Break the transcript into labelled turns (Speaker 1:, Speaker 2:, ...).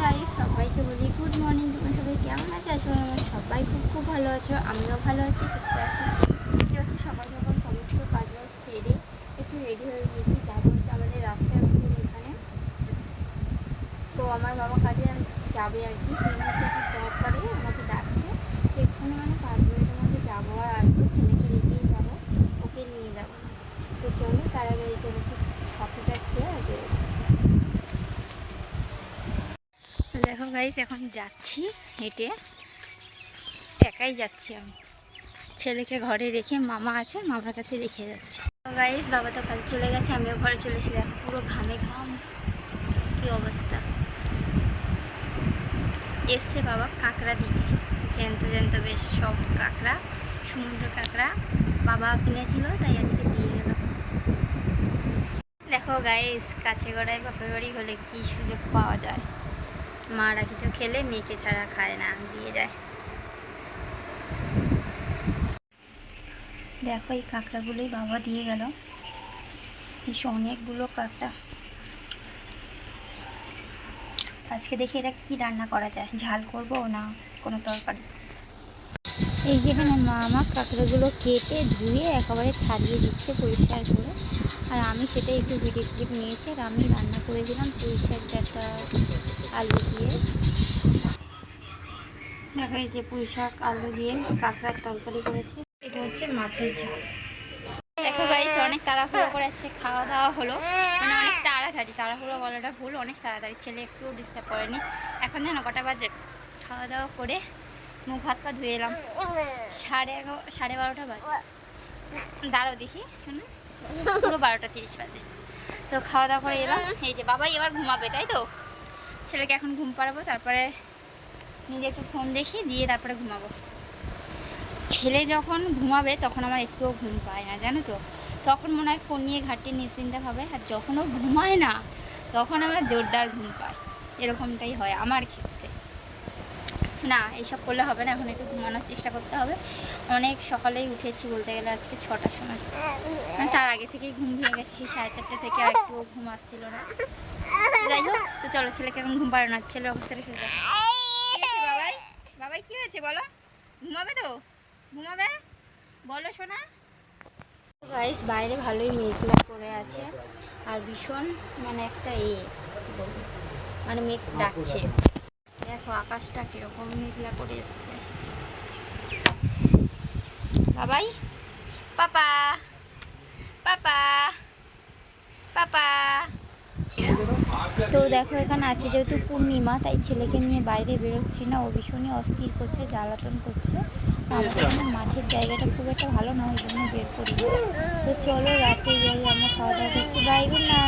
Speaker 1: গাই সবাইকে বলি good morning তোমরা সবাই কেমন আছে? আসলে আমার সবাই খুব খুব ভালো আছো। আমিও ভালো আছি, সুস্থ আছি। দেখতে হচ্ছে সকাল সকাল সমস্ত কাজ সেরে একটু রেডি হয়ে গিয়েছি। তারপর হচ্ছে আমাদের রাস্তার উপর এখানে। তো আমার বাবা কাজে যাবে আর কি, সেই মুহূর্তে একটু ক্যাব করে আমাকে ডাকছে তো এক্ষুনি মানে পাঁচ মিনিটের মধ্যে যাব আর আসব ছেলেকে রেখেই যাব ওকে নিয়ে যাব তো চলো তার আগে এই যে একটু ছাতুটা খেয়ে আর বেরোবো। দেখো গাইস এখন যাচ্ছি হেঁটে। একাই যাচ্ছি আমি। ছেলেকে ঘরে রেখে মামা আছে, মামার কাছে রেখে যাচ্ছি। গাইস বাবা তো কাজে চলে গেছে, আমিও ঘরে চলে এসে দেখো পুরো ঘামে ঘাম। কি অবস্থা? এসছে বাবা কাঁকড়া দিতে। জ্যান্ত জ্যান্ত বেশ সব কাঁকড়া, সমুদ্র কাঁকড়া। বাবা কিনেছিল, তাই আজকে দিয়ে গেল। দেখো গাইস কাছে গড়ায় বাপের বাড়ি হলে কি সুযোগ পাওয়া যায়। মারা কিছু খেলে মেয়েকে ছাড়া খায় না, দিয়ে যায়। দেখো, এই কাঁকড়াগুলোই বাবা দিয়ে গেল। অনেকগুলো কাঁকড়া। আজকে দেখি এটা কি রান্না করা যায়। ঝাল করব না কোনো তরকারি? এই যেখানে মা আমার কাঁকড়াগুলো কেটে ধুয়ে একেবারে ছাড়িয়ে দিচ্ছে পরিষ্কার করে। আর আমি সেটা একটু ভিডিও ক্লিপ নিয়েছি, আর আমি রান্না করে দিলাম পরিষ্কার একটা আলু এই যে পুঁই শাক আলু দিয়ে কাঁকড়ার তরকারি করেছে। এটা হচ্ছে মাছের ঝাল। দেখো গাইস অনেক তাড়াহুড়ো করেছে, খাওয়া দাওয়া হলো। মানে অনেক তাড়াতাড়ি, তাড়াহুড়ো বলাটা ভুল, অনেক তাড়াতাড়ি। ছেলে একটু ডিস্টার্ব করেনি। এখন যেন কটা বাজে? খাওয়া দাওয়া করে মুখ হাত পা ধুয়ে এলাম। সাড়ে এগারো, সাড়ে বারোটা বাজে। দাঁড়ো দেখি, শোনো। পুরো বারোটা তিরিশ বাজে। তো খাওয়া দাওয়া করে এলাম। এই যে বাবাই এবার ঘুমাবে, তাই তো? ছেলেকে এখন ঘুম পাড়াবো, তারপরে নিজে একটু ফোন দেখি দিয়ে তারপরে ঘুমাবো। ছেলে যখন ঘুমাবে তখন আমার একটুও ঘুম পায় না, জানো তো? তখন মনে হয় ফোন নিয়ে ঘাটটি নিশ্চিন্তেভাবে আর যখন ও ঘুমায় না, তখন আমার জোরদার ঘুম পায়। এরকমটাই হয় আমার ক্ষেত্রে। না, এইসব করলে হবে না, এখন একটু ঘুমানোর চেষ্টা করতে হবে। অনেক সকালেই উঠেছি বলতে গেলে আজকে ছটার সময়। মানে তার আগে থেকেই ঘুম ভেঙে গেছে, সেই সাড়ে চারটে থেকে আর একটু ঘুম আসছিল না। যাই হোক, তো চলো ছেলেকে এখন ঘুম পাড়ানো ছেলের অবস্থাটা বাবাই, কি হয়েছে বলো? ঘুমাবে তো? ঘুমাবে? বলো শোনা গাইস বাইরে ভালোই মেঘলা করে আছে। আর ভীষণ মানে একটা এ মানে মেঘ ডাকছে। দেখো, আকাশটা কীরকম মেঘলা করে এসছে। বাবাই? পাপা পাপা তো দেখো এখানে আছে যেহেতু পূর্ণিমা তাই ছেলেকে নিয়ে বাইরে বেরোচ্ছি না। ও ভীষণই অস্থির করছে জ্বালাতন করছে। আমাদের এখানে মাঠের জায়গাটা খুব একটা ভালো না ওই জন্য বের করি তো চলো রাতে যাই আমরা খাওয়া দাওয়া করছি। বাইরে নাইট